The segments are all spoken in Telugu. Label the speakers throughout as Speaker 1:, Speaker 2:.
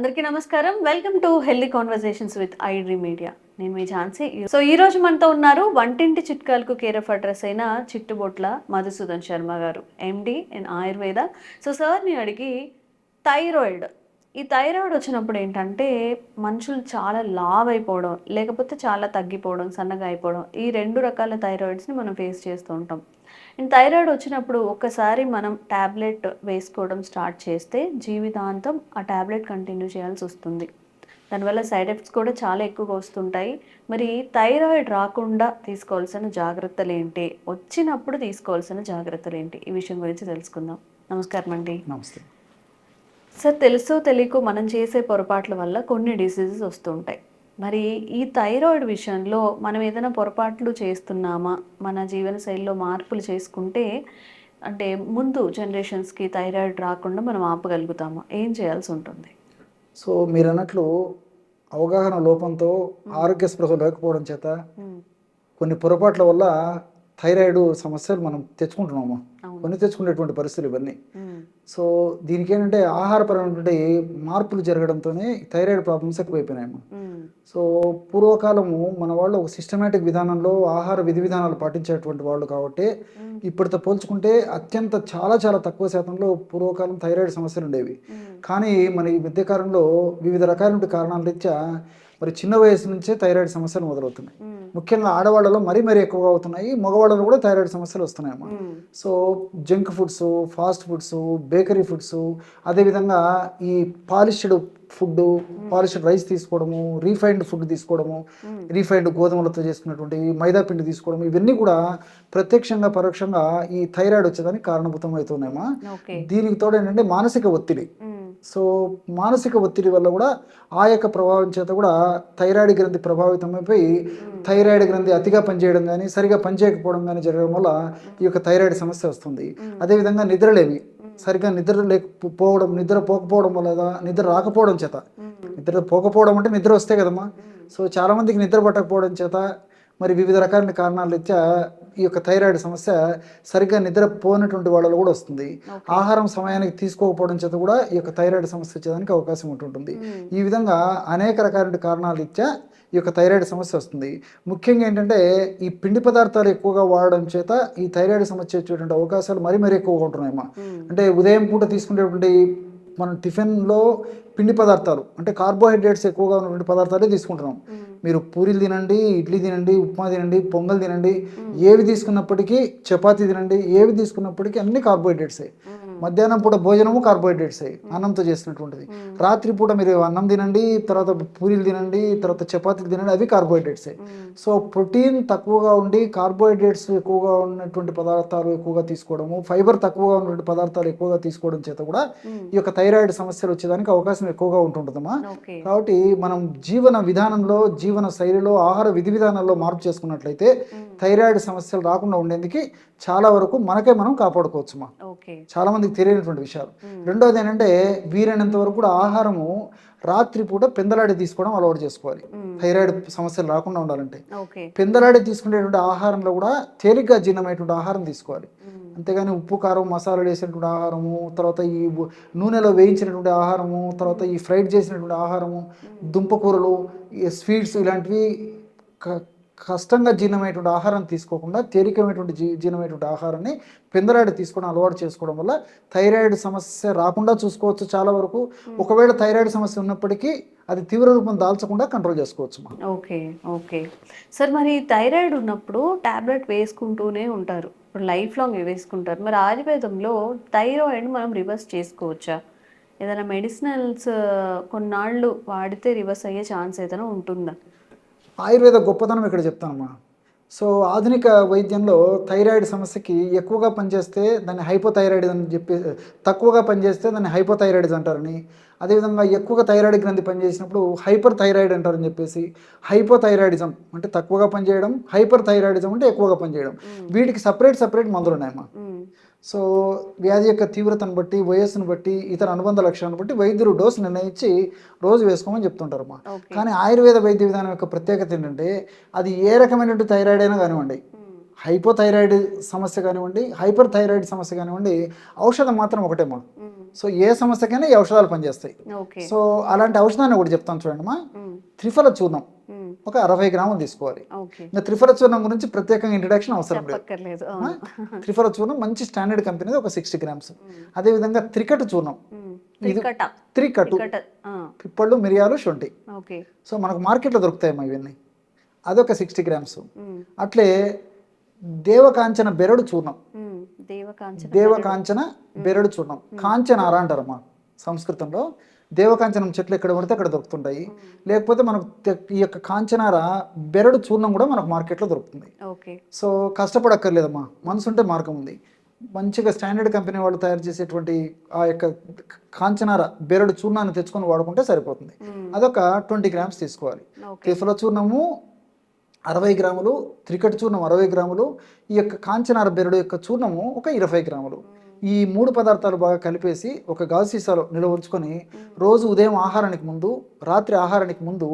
Speaker 1: అందరికీ నమస్కారం. Welcome to healthy conversations with iDream media నేను మీ ఝాన్సీ. సో ఈ రోజు మనతో ఉన్నారు వంటింటి చిట్కాలకు కేర్ ఆఫ్ అడ్రస్ అయిన చిట్టుబొట్ల మధుసూదన్ శర్మ గారు ఎండి ఇన్ ఆయుర్వేద సో సార్ని అడిగి థైరాయిడ్ ఈ థైరాయిడ్ వచ్చినప్పుడు ఏంటంటే మనుషులు చాలా లావ్ అయిపోవడం లేకపోతే చాలా తగ్గిపోవడం సన్నగా అయిపోవడం ఈ రెండు రకాల థైరాయిడ్స్ని మనం ఫేస్ చేస్తూ ఉంటాం. అండ్ థైరాయిడ్ వచ్చినప్పుడు ఒక్కసారి మనం ట్యాబ్లెట్ వేసుకోవడం స్టార్ట్ చేస్తే జీవితాంతం ఆ ట్యాబ్లెట్ కంటిన్యూ చేయాల్సి వస్తుంది. దానివల్ల సైడ్ ఎఫెక్ట్స్ కూడా చాలా ఎక్కువగా వస్తుంటాయి. మరి థైరాయిడ్ రాకుండా తీసుకోవాల్సిన జాగ్రత్తలు ఏంటి? వచ్చినప్పుడు తీసుకోవాల్సిన జాగ్రత్తలు ఏంటి? ఈ విషయం గురించి తెలుసుకుందాం. నమస్కారం అండి
Speaker 2: నమస్తే.
Speaker 1: సార్ తెలుసో తెలియకో మనం చేసే పొరపాట్ల వల్ల కొన్ని డిసీజెస్ వస్తుంటాయి. మరి ఈ థైరాయిడ్ విషయంలో మనం ఏదైనా పొరపాట్లు చేస్తున్నామా? మన జీవన శైలిలో మార్పులు చేసుకుంటే అంటే ముందు జనరేషన్స్కి థైరాయిడ్ రాకుండా మనం ఆపగలుగుతామా? ఏం చేయాల్సి ఉంటుంది?
Speaker 2: సో మీరు అన్నట్లు అవగాహన లోపంతో ఆరోగ్య స్పృహ లేకపోవడం చేత కొన్ని పొరపాట్ల వల్ల థైరాయిడ్ సమస్యలు మనం తెచ్చుకుంటున్నాము. కొన్ని తెచ్చుకునేటువంటి పరిస్థితులు ఇవన్నీ. సో దీనికి ఏంటంటే ఆహారపరమైనటువంటి మార్పులు జరగడంతోనే థైరాయిడ్ ప్రాబ్లమ్స్ ఎక్కువైపోయినాయమ్మా
Speaker 1: మ్మ్.
Speaker 2: సో పూర్వకాలము మన వాళ్ళు ఒక సిస్టమేటిక్ విధానంలో ఆహార విధి విధానాలు పాటించేటువంటి వాళ్ళు కాబట్టి ఇప్పటితో పోల్చుకుంటే అత్యంత చాలా చాలా తక్కువ శాతంలో పూర్వకాలం థైరాయిడ్ సమస్యలు ఉండేవి. కానీ మన ఈ మధ్యకాలంలో వివిధ రకాల కారణాల రీత్యా మరి చిన్న వయసు నుంచే థైరాయిడ్ సమస్యలు మొదలవుతున్నాయి. ముఖ్యంగా ఆడవాళ్ళలో మరీ మరీ ఎక్కువగా అవుతున్నాయి. మగవాళ్ళలో కూడా థైరాయిడ్ సమస్యలు వస్తున్నాయమ్మా
Speaker 1: మ్మ్.
Speaker 2: So junk foods fast foods bakery foods అదేవిధంగా ఈ పాలిష్డ్ ఫుడ్ పాలిష్డ్ రైస్ తీసుకోవడము రీఫైన్డ్ ఫుడ్ తీసుకోవడము రీఫైన్డ్ గోధుమలతో చేసుకున్నటువంటి మైదా పిండి తీసుకోవడం ఇవన్నీ కూడా ప్రత్యక్షంగా పరోక్షంగా ఈ థైరాయిడ్ వచ్చేదానికి కారణభూతం అవుతున్నాయమ్మా దీనికి తోడు ఏంటంటే మానసిక ఒత్తిడి. సో మానసిక ఒత్తిడి వల్ల కూడా ఆ యొక్క ప్రభావం చేత కూడా థైరాయిడ్ గ్రంథి ప్రభావితం అయిపోయి థైరాయిడ్ గ్రంథి అతిగా పనిచేయడం కానీ సరిగా పనిచేయకపోవడం కానీ జరగడం వల్ల ఈ యొక్క థైరాయిడ్ సమస్య వస్తుంది. అదేవిధంగా నిద్రలేమి. సరిగా నిద్ర లేకపోవడం నిద్ర పోకపోవడం వల్ల నిద్ర రాకపోవడం చేత. నిద్ర పోకపోవడం అంటే నిద్ర వస్తే కదమ్మా. సో చాలా మందికి నిద్ర పట్టకపోవడం చేత మరి వివిధ రకాల కారణాల రీత్యా ఈ యొక్క థైరాయిడ్ సమస్య సరిగ్గా నిద్ర పోనటువంటి వాళ్ళలో కూడా వస్తుంది. ఆహారం సమయానికి తీసుకోకపోవడం చేత కూడా ఈ యొక్క థైరాయిడ్ సమస్య వచ్చేదానికి అవకాశం ఉంటుంటుంది. ఈ విధంగా అనేక రకాల కారణాల రీత్యా ఈ యొక్క థైరాయిడ్ సమస్య వస్తుంది. ముఖ్యంగా ఏంటంటే ఈ పిండి పదార్థాలు ఎక్కువగా వాడడం చేత ఈ థైరాయిడ్ సమస్య వచ్చేటువంటి అవకాశాలు మరీ మరీ ఎక్కువగా ఉంటున్నాయమ్మా. అంటే ఉదయం పూట తీసుకునేటువంటి మనం టిఫిన్లో పిండి పదార్థాలు అంటే కార్బోహైడ్రేట్స్ ఎక్కువగా ఉన్నటువంటి పదార్థాలే తీసుకుంటున్నాం. మీరు పూరీలు తినండి ఇడ్లీ తినండి ఉప్మా తినండి పొంగల్ తినండి ఏవి తీసుకున్నప్పటికీ చపాతీ తినండి ఏవి తీసుకున్నప్పటికీ అన్ని కార్బోహైడ్రేట్సే. మధ్యాహ్నం పూట భోజనము కార్బోహైడ్రేట్సే అన్నంతో చేసినటువంటిది. రాత్రి పూట మీరు అన్నం తినండి తర్వాత పూరీలు తినండి తర్వాత చపాతీలు తినండి అవి కార్బోహైడ్రేట్సే సో ప్రోటీన్ తక్కువగా ఉండి కార్బోహైడ్రేట్స్ ఎక్కువగా ఉన్నటువంటి పదార్థాలు ఎక్కువగా తీసుకోవడము ఫైబర్ తక్కువగా ఉన్నటువంటి పదార్థాలు ఎక్కువగా తీసుకోవడం చేత కూడా ఈ యొక్క థైరాయిడ్ సమస్యలు వచ్చేదానికి అవకాశం ఎక్కువగా ఉంటుంటుందమ్మా. కాబట్టి మనం జీవన విధానంలో జీవన శైలిలో ఆహార విధి విధానాల్లో మార్పు చేసుకున్నట్లయితే థైరాయిడ్ సమస్యలు రాకుండా ఉండేందుకు చాలా వరకు మనకే మనం కాపాడుకోవచ్చు మా చాలా మందికి తెలియనటువంటి విషయాలు. రెండోది ఏంటంటే వీలైనంత వరకు కూడా ఆహారము రాత్రిపూట పెందలాడి తీసుకోవడం అలవాటు చేసుకోవాలి. థైరాయిడ్ సమస్యలు రాకుండా ఉండాలంటే. పెందలాడి తీసుకునేటువంటి ఆహారంలో కూడా తేలిగ్గా జీర్ణమైనటువంటి ఆహారం తీసుకోవాలి. అంతేగాని ఉప్పు కారం మసాలాలు వేసినటువంటి ఆహారము తర్వాత ఈ నూనెలో వేయించినటువంటి ఆహారము తర్వాత ఈ ఫ్రైడ్ చేసినటువంటి ఆహారము దుంపకూరలు స్వీట్స్ ఇలాంటివి కష్టంగా జీర్ణమైనటువంటి ఆహారం తీసుకోకుండా తేలికమైనటువంటి జీ జీర్ణమైనటువంటి ఆహారాన్ని పెందలాడి తీసుకోవడం అలవాటు చేసుకోవడం వల్ల థైరాయిడ్ సమస్య రాకుండా చూసుకోవచ్చు చాలా వరకు. ఒకవేళ థైరాయిడ్ సమస్య ఉన్నప్పటికీ అది తీవ్ర రూపం దాల్చకుండా కంట్రోల్ చేసుకోవచ్చు
Speaker 1: ఓకే ఓకే. సార్ మరి థైరాయిడ్ ఉన్నప్పుడు టాబ్లెట్ వేసుకుంటూనే ఉంటారు. ఇప్పుడు లైఫ్ లాంగ్ వేసుకుంటారు. మరి ఆయుర్వేదంలో థైరాయిడ్ మనం రివర్స్ చేసుకోవచ్చా? ఏదైనా మెడిసినల్స్ కొన్నాళ్ళు వాడితే రివర్స్ అయ్యే ఛాన్స్ ఏదైనా ఉంటుందా?
Speaker 2: ఆయుర్వేద గొప్పతనం ఇక్కడ చెప్తానమ్మా సో ఆధునిక వైద్యంలో థైరాయిడ్ సమస్యకి ఎక్కువగా పనిచేస్తే దాన్ని హైపోథైరాయిడ్ అని చెప్పి తక్కువగా పనిచేస్తే దాన్ని హైపోథైరాయిడ్ అంటారని. అదేవిధంగా ఎక్కువగా థైరాయిడ్ గ్రంథి పనిచేసినప్పుడు హైపర్ థైరాయిడ్ అంటారని చెప్పేసి హైపోథైరాయిడిజం అంటే తక్కువగా పనిచేయడం హైపర్ థైరాయిడిజం అంటే ఎక్కువగా పనిచేయడం. వీటికి సపరేట్ సపరేట్ మందులు ఉన్నాయమ్మా.
Speaker 1: మ్మ్.
Speaker 2: సో వ్యాధి యొక్క తీవ్రతను బట్టి వయస్సును బట్టి ఇతర అనుబంధ లక్షణాలను బట్టి వైద్యులు డోసు నిర్ణయించి రోజు వేసుకోమని చెప్తుంటారమ్మా. కానీ ఆయుర్వేద వైద్య విధానం యొక్క ప్రత్యేకత ఏంటంటే అది ఏ రకమైనటువంటి థైరాయిడ్ అయినా కానివ్వండి. హైపోథైరాయిడ్ సమస్య కానివ్వండి హైపర్ థైరాయిడ్ సమస్య కానివ్వండి ఔషధం మాత్రం ఒకటేమా సో ఏ సమస్యకైనా ఈ ఔషధాలు పనిచేస్తాయి. సో అలాంటి ఔషధాన్ని ఒకటి చెప్తాను చూడండి మా త్రిఫల చూర్ణం ఒక అరవై గ్రాములు తీసుకోవాలి. ఇంకా త్రిఫల చూర్ణం గురించి ప్రత్యేకంగా ఇంట్రడక్షన్ అవసరం లేదు? త్రిఫల చూర్ణం మంచి స్టాండర్డ్ కంపెనీది ఒక సిక్స్టీ గ్రామ్స్ అదేవిధంగా త్రికట. చూర్ణం
Speaker 1: త్రికట
Speaker 2: పిప్పళ్ళు మిరియాలు శొంఠి.
Speaker 1: ఓకే.
Speaker 2: సో మనకు మార్కెట్లో దొరుకుతాయమ్మా ఇవన్నీ. అదొక సిక్స్టీ గ్రామ్స్ అట్లే దేవకాంచన బెరడు చూర్ణం.
Speaker 1: దేవకాంచన
Speaker 2: బెరడు. చూర్ణం. కాంచనార అంటారమ్మా సంస్కృతంలో. దేవకాంచనం చెట్లు ఎక్కడ పడితే అక్కడ దొరుకుతుంటాయి. లేకపోతే మనకు ఈ యొక్క కాంచనార బెరడు చూర్ణం కూడా మనకు మార్కెట్లో దొరుకుతుంది. సో కష్టపడక్కర్లేదమ్మా. మనసు ఉంటే మార్గం ఉంది. మంచిగా స్టాండర్డ్ కంపెనీ వాళ్ళు తయారు చేసేటువంటి ఆ యొక్క కాంచనార బెరడు చూర్ణాన్ని తెచ్చుకొని వాడుకుంటే సరిపోతుంది. అదొక ట్వంటీ గ్రామ్స్ తీసుకోవాలి. త్రిఫల చూర్ణము అరవై గ్రాములు త్రికటి చూర్ణం అరవై గ్రాములు ఈ యొక్క కాంచనార బెరడు యొక్క చూర్ణము ఒక ఇరవై గ్రాములు. ఈ మూడు పదార్థాలు బాగా కలిపేసి ఒక గాజు సీసాలో నిల్వ ఉంచుకొని రోజు ఉదయం ఆహారానికి ముందు రాత్రి ఆహారానికి ముందు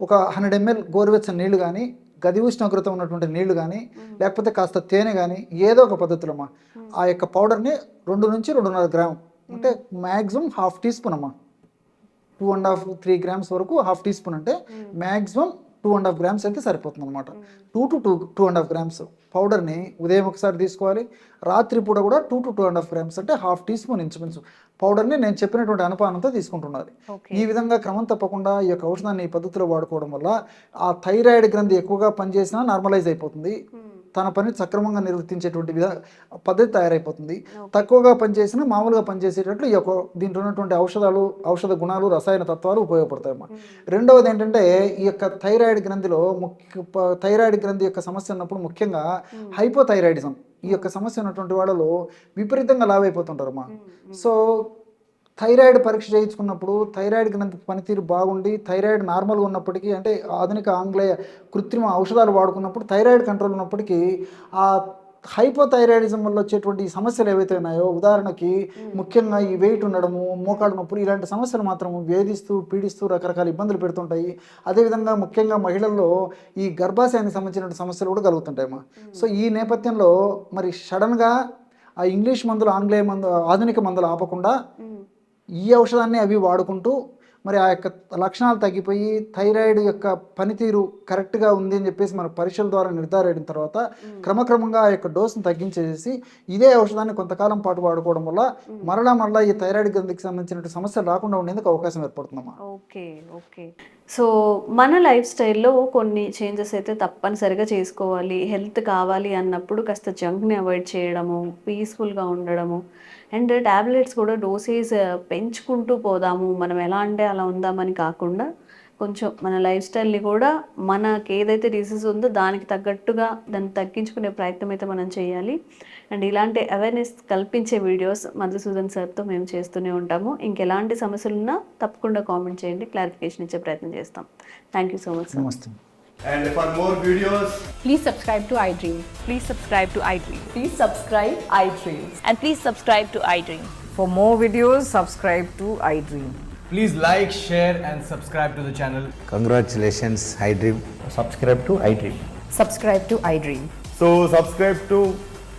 Speaker 2: ఒక హండ్రెడ్ ఎంఎల్ గోరువెచ్చని నీళ్ళు కానీ గది ఉష్ణోగ్రత ఉన్నటువంటి నీళ్ళు కానీ లేకపోతే కాస్త తేనె కానీ ఏదో ఒక పద్ధతిలో అమ్మా ఆ యొక్క పౌడర్ని రెండు నుంచి రెండున్నర గ్రామ్ అంటే మ్యాక్సిమం హాఫ్ టీ స్పూన్ అమ్మా. Two and half three grams వరకు హాఫ్ టీ స్పూన్ అంటే maximum two and half grams అయితే సరిపోతుంది అనమాట two to two two and half grams. పౌడర్ని ఉదయం ఒకసారి తీసుకోవాలి. రాత్రి పూట కూడా two to two and half grams అంటే హాఫ్ టీ స్పూన్ ఇంచుమించు. పౌడర్ని నేను చెప్పినటువంటి అనుపానంతో తీసుకుంటున్నది ఈ విధంగా క్రమం తప్పకుండా ఈ యొక్క ఔషధాన్ని ఈ పద్ధతిలో వాడుకోవడం వల్ల ఆ థైరాయిడ్ గ్రంథి ఎక్కువగా పనిచేసినా నార్మలైజ్ అయిపోతుంది. తన పని సక్రమంగా నిర్వర్తించేటువంటి విధ పద్ధతి తయారైపోతుంది. తక్కువగా పనిచేసినా మామూలుగా పనిచేసేటట్లు ఈ యొక్క దీంట్లో ఉన్నటువంటి ఔషధాలు ఔషధ గుణాలు రసాయన తత్వాలు ఉపయోగపడతాయి అన్నమాట రెండవది ఏంటంటే ఈ యొక్క థైరాయిడ్ గ్రంథిలో ముఖ్య థైరాయిడ్ గ్రంథి యొక్క సమస్య ఉన్నప్పుడు ముఖ్యంగా హైపోథైరాయిడిజం ఈ యొక్క సమస్య ఉన్నటువంటి వాళ్ళలో విపరీతంగా లావ్ అయిపోతుంటారమ్మా సో థైరాయిడ్ పరీక్ష చేయించుకున్నప్పుడు థైరాయిడ్ గ్రంథి పనితీరు బాగుండి థైరాయిడ్ నార్మల్గా ఉన్నప్పటికీ అంటే ఆధునిక ఆంగ్లేయ కృత్రిమ ఔషధాలు వాడుకున్నప్పుడు థైరాయిడ్ కంట్రోల్ ఉన్నప్పటికీ ఆ హైపోథైరాయిడిజం వల్ల వచ్చేటువంటి సమస్యలు ఏవైతే ఉన్నాయో ఉదాహరణకి ముఖ్యంగా ఈ వెయిట్ ఉండడము మోకాడు నొప్పులు ఇలాంటి సమస్యలు మాత్రం వేధిస్తూ పీడిస్తూ రకరకాల ఇబ్బందులు పెడుతుంటాయి. అదేవిధంగా ముఖ్యంగా మహిళల్లో ఈ గర్భాశయానికి సంబంధించిన సమస్యలు కూడా కలుగుతుంటాయమ్మా. సో ఈ నేపథ్యంలో మరి సడన్గా ఆ ఇంగ్లీష్ మందులు ఆంగ్లేయ మందు ఆధునిక మందులు ఆపకుండా ఈ ఔషధాన్ని అవి వాడుకుంటూ మరి ఆ యొక్క లక్షణాలు తగ్గిపోయి థైరాయిడ్ యొక్క పనితీరు కరెక్ట్గా ఉంది అని చెప్పేసి మన పరీక్షల ద్వారా నిర్ధారైన తర్వాత క్రమక్రమంగా ఆ యొక్క డోసును తగ్గించేసి ఇదే ఔషధాన్ని కొంతకాలం పాటు వాడుకోవడం వల్ల మరలా మరలా ఈ థైరాయిడ్ గ్రంథికి సంబంధించిన సమస్యలు రాకుండా ఉండేందుకు అవకాశం ఏర్పడుతుందమ్మా.
Speaker 1: Okay okay. సో మన లైఫ్ స్టైల్లో కొన్ని చేంజెస్ అయితే తప్పనిసరిగా చేసుకోవాలి. హెల్త్ కావాలి అన్నప్పుడు కాస్త జంక్ని అవాయిడ్ చేయడము పీస్ఫుల్గా ఉండడము అండ్ ట్యాబ్లెట్స్ కూడా డోసేజ్ పెంచుకుంటూ పోదాము. మనం ఎలా అంటే అలా ఉందామని కాకుండా కొంచెం మన లైఫ్ స్టైల్ని కూడా మనకి ఏదైతే డిసీజ్ ఉందో దానికి తగ్గట్టుగా దాన్ని తగ్గించుకునే ప్రయత్నం అయితే మనం చేయాలి. అండ్ ఇలాంటి అవేర్నెస్ కల్పించే వీడియోస్ మధుసూదన్ సార్తో మేము చేస్తూనే ఉంటాము ఇంకెలాంటి సమస్యలు ఉన్నా తప్పకుండా కామెంట్ చేయండి క్లారిఫికేషన్ ఇచ్చే ప్రయత్నం చేస్తాం thank you so much sir
Speaker 2: నమస్తే
Speaker 3: And for more videos,
Speaker 4: Please subscribe to iDream.
Speaker 5: Please subscribe to iDream.
Speaker 4: Please subscribe iDream.
Speaker 5: And please subscribe to iDream.
Speaker 6: For more videos, subscribe to iDream.
Speaker 3: please like, share, and subscribe to the channel.
Speaker 7: Congratulations, iDream.
Speaker 8: subscribe to iDream.
Speaker 4: Subscribe to iDream.
Speaker 8: So subscribe to